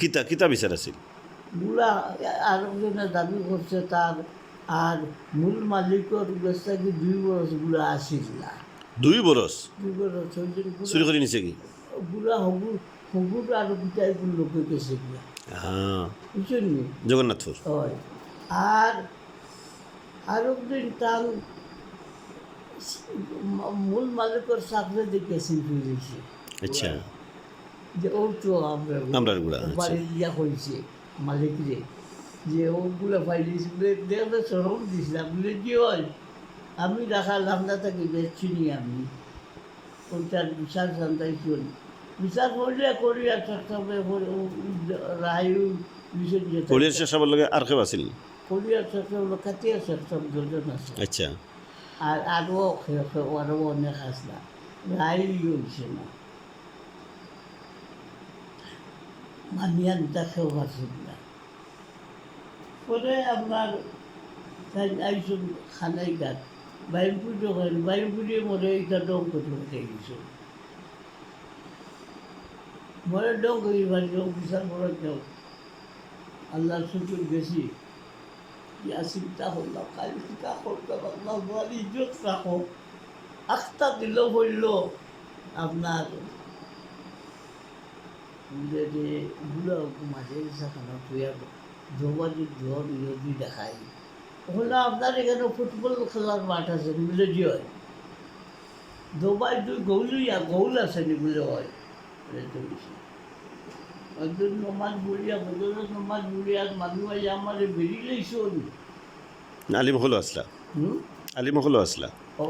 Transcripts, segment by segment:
কিতা কিতা বিচার আছিল? গুলা আর একজনে দাবি করছে তার আর মূল মালিকর বেচা কি দুই বরসগুলা আসিল না। দুই বরস? দুই বরস চুরি করে নিছে কি? গুলা হগুর হগুর আর পিতাই লোকে গেছে গিয়া। হ্যাঁ জগন্নাথপুর হয়। আর আর একদিন তার মূল মালিকর চাকরি দেখেছেন আচ্ছা। যে ও তো আমরা আমরার গুড়া। বাড়ি ইয়া হয়েছে মালিকরে যে ওগুলো পাইলিস বলে দেখলে সরম দিছিলাম। বলে কি হয়? আমি দেখালাম না তাকে বেচছি নি আমি। ওটার বিচার জানতাইছি বিচার করলে করি আর থাকতে রায়ু কলিয়ার শেষ সবার লগে আর কেউ আছিল করিয়ার থাকতে হলো কাটিয়ার থাকতে দুজন আছে। আচ্ছা। আর আরও আরও অনেক আসলা রায় হয়েছে না। মানিয়ান দেখেও পারছেন না। পরে আপনার আইসুন খানাই গাত বাইর পুজো করেন বাইর পুজো মরে এইটা ডং করে উঠে গেছে মরে ডং করি বাড়ি ডং বিশাল বড় কেউ। আল্লাহর শুকুর গেছি। ইয়া চিন্তা করলাম কালি চিন্তা করলাম আল্লাহ ইজ্জত রাখো আখটা দিল আপনার যে যে গুলো মাঝে সেখানে তুইয়া দ্রৌপদী জল ইয়দি দেখাই। ওখানে আপনার এখানে ফুটবল খেলার মাঠ আছে যে হয়। দুবাই দুই গৌলিয়া গৌল আছে নি বলে হয়। একজন নমাজ বলিয়া বদলের নমাজ বলিয়া মানুষ আই আমার বেরিয়ে নি। আলিমহলো আসলা। হুম? আলিমহলো আসলা। ও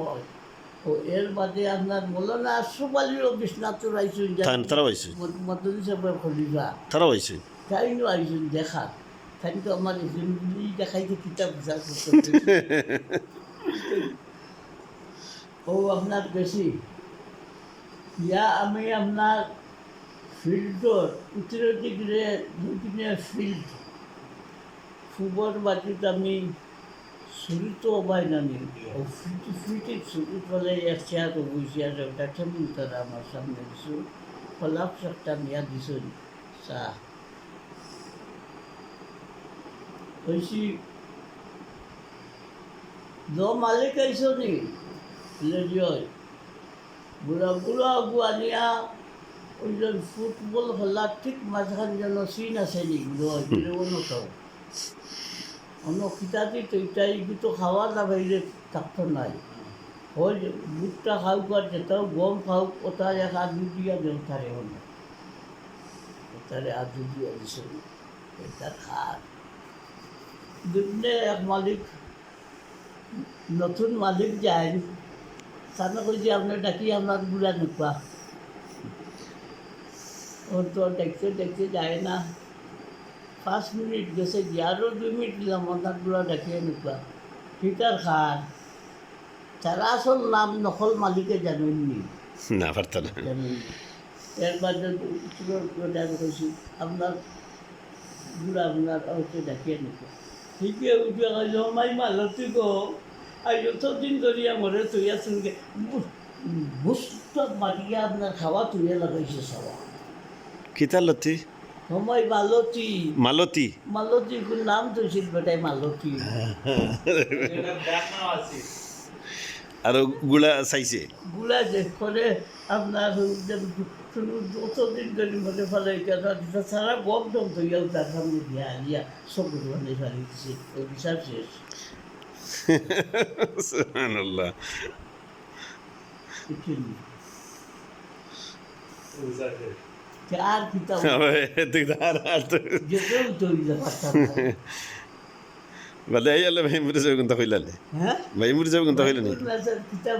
ও এর বাদে আপনার মৌলানা আলীরও বিশ্বনাথ আইসুন তারাও আইছে মদনী সাহেবের খলিফা। আইসুন। দেখা। তাই তো আমার জিন্দগি দেখাইতে কিতাব বিচার করতে ও আপনার ইয়া আমি আপনার ফিল্ডর উত্তর দিকে ফিল্ড। ফুবর বাটিত আমি ছুরিত অবাই নানি ও ফিটি ফিটি ছুরি ফলে এক চেয়ার বসে আছে ওটা কেমন তারা আমার সামনে দিছো? ফলাপ একটা মিয়া দিছো চা। হয়েছি দ মালিক আইসো নি? বুড়া বুড়া গুয়ানিয়া ওইজন ফুটবল খেলার ঠিক মাঝখান যেন সিন আছে নি, বুড়ো অন্যটাও অন্য খিতাতি তৈটাই কিন্তু খাওয়া না বাইরে থাকতো নাই। ওই বুটটা খাওক আর যেটাও গম খাওক ওটা এক আদু দিয়া দেও তারে অন্য। তারে আদু দিয়া দিছে। এটা খার। দুদিনে এক মালিক, নতুন মালিক যায় তাতে কইছে আপনার ডাকি আপনার গুড়া নোপোৱা। ওর তো দেখতে দেখতে যায় না। পাঁচ মিনিট গেছে যে আরও দুই মিনিট দিলাম গুড়া ডাকিয়ে নোপোৱা ফিটার খার তার আসল নাম নকল মালিকে জানেননি না? পারতা না? আমি কৈছি আপনার বুড়া আপনার হচ্ছে ডাকিয়ে নিত ঠিকই উঠে গেল মাই মালতি গো আর যতদিন ধরে মরে তুই আছেন বুষ্ট মাটিয়া আপনার খাওয়া তুইয়ে লাগাইছে সবা লতি? সময় মালতী। মালতী। মালতী কোন নাম তুইছিল বেটাই মালতী। আরগুলা চাইছে? গুলা যে করে আপনার যতদিন ধরে মনে ফেলে সারা গম টম তৈয়াও তার সামনে দিয়া আলিয়া সব মানে ফেলে ওই বিচার শেষ। সুবহানাল্লাহ। বুঝছেন? আর কিতাব তুই আর আর তো যেতেও তৈরি পারতাম না। বলে এই আলে ভাই মুরে যাবে কোনটা কইলালে হ্যাঁ ভাই মুরে যাবে কোনটা কইলানি কিতাব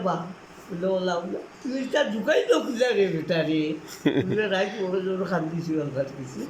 বলে ওলাম তুই তা ঢুকাই তো খুঁজা রে বেটা রে রাইট ওরে জোর খান্দিছি খান্দিছি